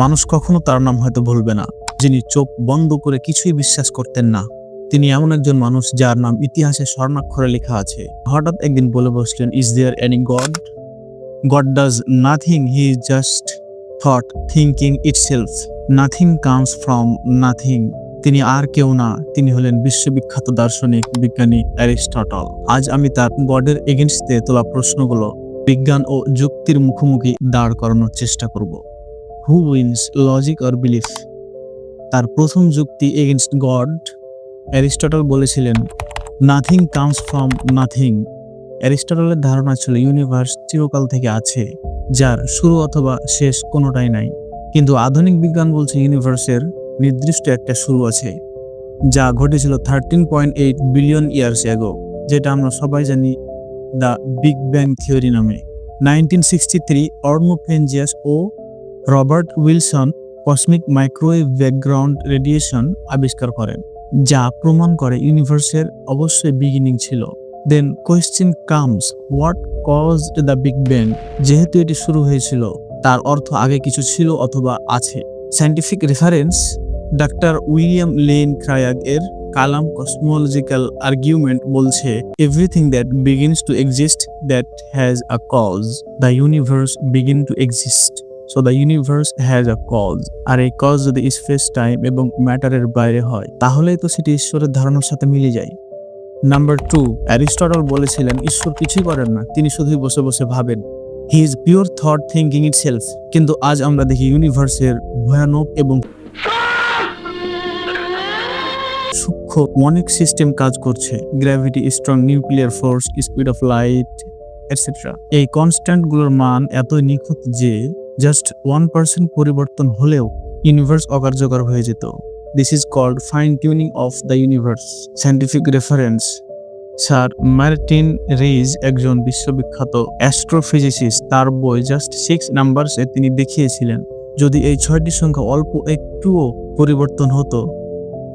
মানুষ কখনো তার নাম হয়তো ভুলবে না, যিনি চোখ বন্ধ করে কিছুই বিশ্বাস করতেন না। তিনি এমন একজন মানুষ যার নাম ইতিহাসে স্বর্ণাক্ষরে লেখা আছে। হঠাৎ একদিন বলে বসলেন is there any God God does nothing he just thought thinking itself nothing comes from nothing তিনি আর কেউ না, তিনি হলেন বিশ্ববিখ্যাত দার্শনিক, বিজ্ঞানী অ্যারিস্টটল। আজ আমি তার গডের এগেনস্টে তোলা প্রশ্নগুলো বিজ্ঞান ও যুক্তির মুখোমুখি দাঁড় করানোর চেষ্টা করব। Who wins logic or belief তার প্রথম যুক্তি এগেনস্ট গড অ্যারিস্টটল বলেছিলেন নাথিং কামস ফ্রম নাথিং অ্যারিস্টটলের ধারণা ছিল ইউনিভার্স চিরকাল থেকে আছে, যার শুরু অথবা শেষ কোনোটাই নাই। কিন্তু আধুনিক বিজ্ঞান বলছে ইউনিভার্সের নির্দিষ্ট একটা শুরু আছে, যা ঘটেছিল thirteen point eight billion years ago যেটা আমরা সবাই জানি দ্য বিগ ব্যাং থিওরি নামে। Nineteen sixty three Arno Penzias ও Robert Wilson cosmic microwave background radiation আবিষ্কার করেন, যা প্রমাণ করে ইউনিভার্সের অবশ্যই বিগিনিং ছিল। Then question comes what caused the big bang যেহেতু এটি শুরু হয়েছিল, তার অর্থ আগে কিছু ছিল অথবা আছে। Scientific reference doctor William Lane Craig এর কালাম কসমোলজিক্যাল আর্গুমেন্ট বলছে everything that begins to exist that has a cause the universe begin to exist so the universe has a cause আর এই কজ যদি স্পেস টাইম এবং ম্যাটারের বাইরে হয় তাহলে তো সেটি ঈশ্বরের ধারণার সাথে মিলে যায়। নাম্বার টু অ্যারিস্টটল বলেছিলেন, ঈশ্বর কিছুই করেন না, তিনি শুধুই বসে বসে ভাবেন। He is pure thought thinking itself কিন্তু আজ আমরা দেখি ইউনিভার্সের ভয়ানক এবং সূক্ষ্ম অনেক সিস্টেম কাজ করছে। Gravity strong nuclear force speed of light etcetera এই কনস্ট্যান্টগুলোর মান এতই নিখুঁত যে জাস্ট ওয়ান পার্সেন্ট পরিবর্তন হলেও ইউনিভার্স অকার্যকর হয়ে যেত। This is called fine tuning of the universe scientific reference sir Martin Rees একজন বিশ্ববিখ্যাত অ্যাস্ট্রোফিজিসিস্ট তার বই জাস্ট সিক্স নাম্বারসে তিনি দেখিয়েছিলেন। যদি এই ছয়টি সংখ্যা অল্প একটুও পরিবর্তন হতো,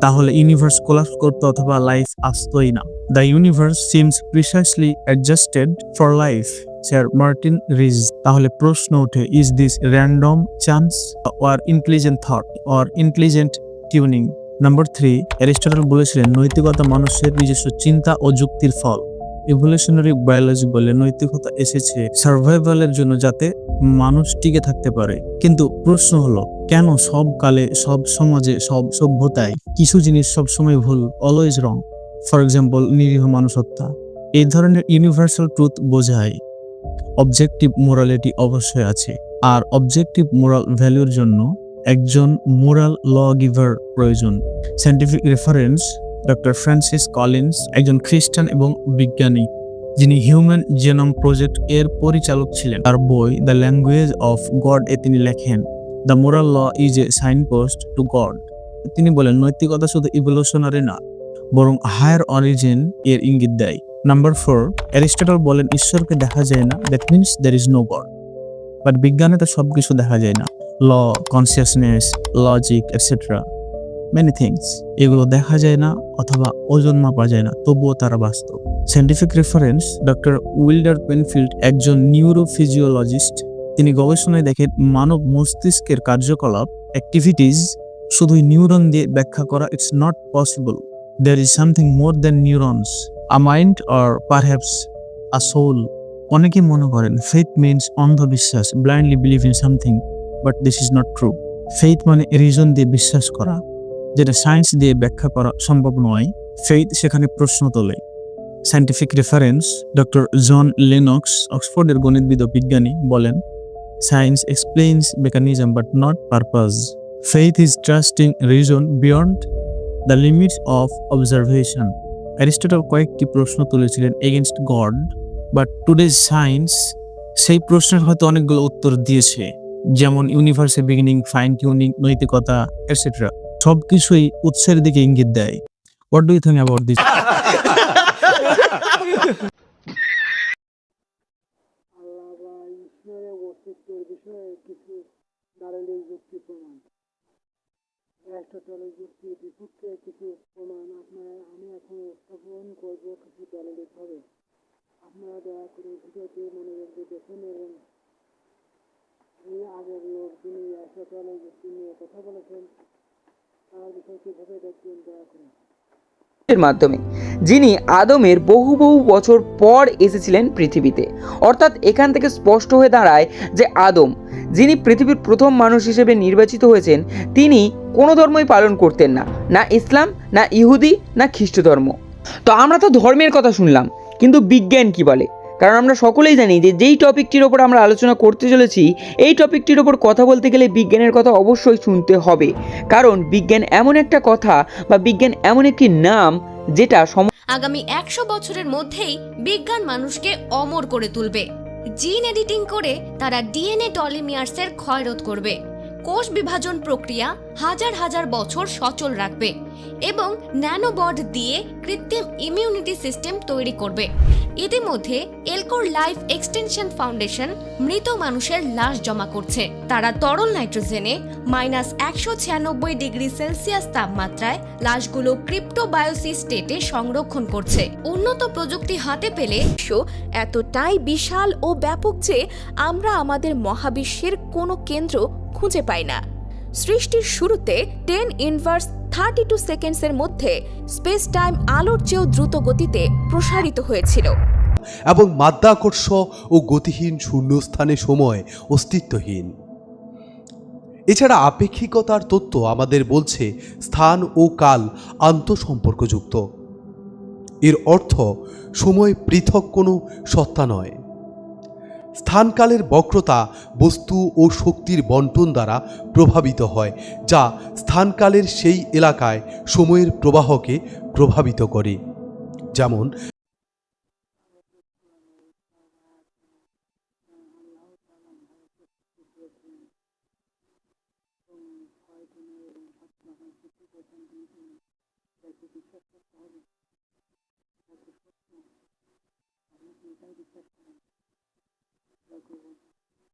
তাহলে ইউনিভার্স কোলাপস করতো অথবা লাইফ আসতোই না। The universe seems precisely adjusted for life sir Martin Rees তাহলে প্রশ্ন ওঠে is this random chance or intelligent thought or intelligent tuning number three Aristotle বলেছিলেন, নৈতিকতা মানুষের নিজস্ব চিন্তা ও যুক্তির ফল। ইভলিউশনারি বায়োলজি বলে, নৈতিকতা এসেছে সার্ভাইভালের জন্য যাতে মানুষ টিকে থাকতে পারে। কিন্তু প্রশ্ন হলো, কেন সব কালে, সব সমাজে, সব সভ্যতায় কিছু জিনিস সব সময় ভুল অলওয়েজ রং ফর এক্সাম্পল নিরীহ মানুষ হত্যা এই ধরনের ইউনিভার্সাল ট্রুথ বোঝায়। অবজেক্টিভ মোরালিটি অবশ্যই আছে। আর অবজেক্টিভ মোরাল ভ্যালুর জন্য একজন মোরাল ল গিভার প্রয়োজন। Scientific reference doctor Francis Collins একজন খ্রিস্টান এবং বিজ্ঞানী। যিনি হিউম্যান জেনম প্রজেক্ট এর পরিচালক ছিলেন। তার বই দ্য ল্যাঙ্গুয়েজ অফ গড এ তিনি লেখেন the moral law is a signpost to God তিনি বলেন, নৈতিকতা শুধু ইভলিউশনারি না, বরং হায়ার অরিজিন এর ইঙ্গিত দেয়। নাম্বার ফোর অ্যারিস্টটল বলেন, ঈশ্বরকে দেখা যায় না that means there is no God but বিজ্ঞানে তো সব কিছু দেখা যায় না। Law consciousness logic etcetera many things এগুলো দেখা যায় না অথবা ওজন মাপা যায় না, তবুও তারা বাস্তব। Scientific reference doctor Wilder Penfield একজন নিউরোফিজিওলজিস্ট তিনি গবেষণায় দেখেন মানব মস্তিষ্কের কার্যকলাপ অ্যাক্টিভিটিস শুধুই নিউরন দিয়ে ব্যাখ্যা করা it's not possible there is something more than neurons mind or perhaps a soul অনেকে মনে করেন ফেথ মিনস অন্ধবিশ্বাস blindly believe in something but this is not true faith মানে রিজন দিয়ে বিশ্বাস করা, যেটা সায়েন্স দিয়ে ব্যাখ্যা করা সম্ভব নয়। ফেইথ সেখানে প্রশ্ন তোলে। Scientific reference doctor John Lennox অক্সফোর্ডের গণিতবিদ বিজ্ঞানী বলেন science explains mechanism but not purpose faith is trusting reason beyond the limits of observation Aristotle কয়েকটি প্রশ্ন তুলেছিলেন against God but today's science সেই প্রশ্নের হয়তো অনেকগুলো উত্তর দিয়েছে, যেমন ইউনিভার্সের বিগিনিং ফাইন টিউনিং নৈতিকতা এটসেট্রা সবকিছুই উৎসের দিকে ইঙ্গিত দেয়। What do you think about this কিছু দালালিক যুক্তি প্রমাণ অ্যারিস্টটলের যুক্তির বিপক্ষে কিছু প্রমাণ আপনারা আমি এখন উপস্থাপন করব কিছু দালালিকভাবে আপনারা দয়া করে ভিডিওটি মনোযোগ দিয়ে দেখুন এবং এই আগের লোক যিনি একসাথে অনেক ব্যক্তি নিয়ে কথা বলেছেন তার বিষয়ে কীভাবে দেখবেন দয়া করে মাধ্যমে যিনি আদমের বহু বহু বছর পর এসেছিলেন পৃথিবীতে। অর্থাৎ এখান থেকে স্পষ্ট হয়ে দাঁড়ায় যে আদম, যিনি পৃথিবীর প্রথম মানুষ হিসেবে নির্বাচিত হয়েছেন, তিনি কোনো ধর্মই পালন করতেন না না ইসলাম, না ইহুদি, না খ্রিস্ট ধর্ম তো আমরা তো ধর্মের কথা শুনলাম, কিন্তু বিজ্ঞান কি বলে? কারণ আমরা সকলেই জানি যে যেই টপিকটির ওপর আমরা আলোচনা করতে চলেছি, এই টপিকটির ওপর কথা বলতে গেলে বিজ্ঞানের কথা অবশ্যই শুনতে হবে। কারণ বিজ্ঞান এমন একটা কথা বা বিজ্ঞান এমন একটি নাম যেটা আগামী একশো বছরের মধ্যেই বিজ্ঞান মানুষকে অমর করে তুলবে। জিন এডিটিং করে তারা ডিএনএ টলিমিয়ার্সের ক্ষয়রোধ করবে। কোষ বিভাজন প্রক্রিয়া হাজার হাজার বছর সচল রাখবে এবং ন্যানোবড দিয়ে কৃত্রিম ইমিউনিটি সিস্টেম তৈরি করবে। ইতিমধ্যে এলকোর লাইফ এক্সটেনশন ফাউন্ডেশন মৃত মানুষের লাশ জমা করছে। তারা তরল নাইট্রোজেনে মাইনাস একশো ছিয়ানব্বই ডিগ্রি সেলসিয়াস তাপমাত্রায় লাশগুলো ক্রিপ্টোবায়োসি স্টেটে সংরক্ষণ করছে। উন্নত প্রযুক্তি হাতে পেলে এতটাই বিশাল ও ব্যাপক যে আমরা আমাদের মহাবিশ্বের কোনো কেন্দ্র খুঁজে পাই না। সৃষ্টির শুরুতে টেন ইনভার্স থার্টি টু সেকেন্ডসের মধ্যে স্পেস টাইম আলোর চেয়েও দ্রুত গতিতে প্রসারিত হয়েছিল। এবং মাধ্যাকর্ষ ও গতিহীন শূন্যস্থানে সময় অস্তিত্বহীন। এছাড়া আপেক্ষিকতার তত্ত্ব আমাদের বলছে স্থান ও কাল আন্তঃসম্পর্কযুক্ত। এর অর্থ সময় পৃথক কোনো সত্তা নয়। স্থানকালের বক্রতা বস্তু ও শক্তির বন্টন দ্বারা প্রভাবিত হয়, যা স্থানকালের সেই এলাকায় সময়ের প্রবাহকে প্রভাবিত করে। যেমন বিশ্বাস করেন Thank you.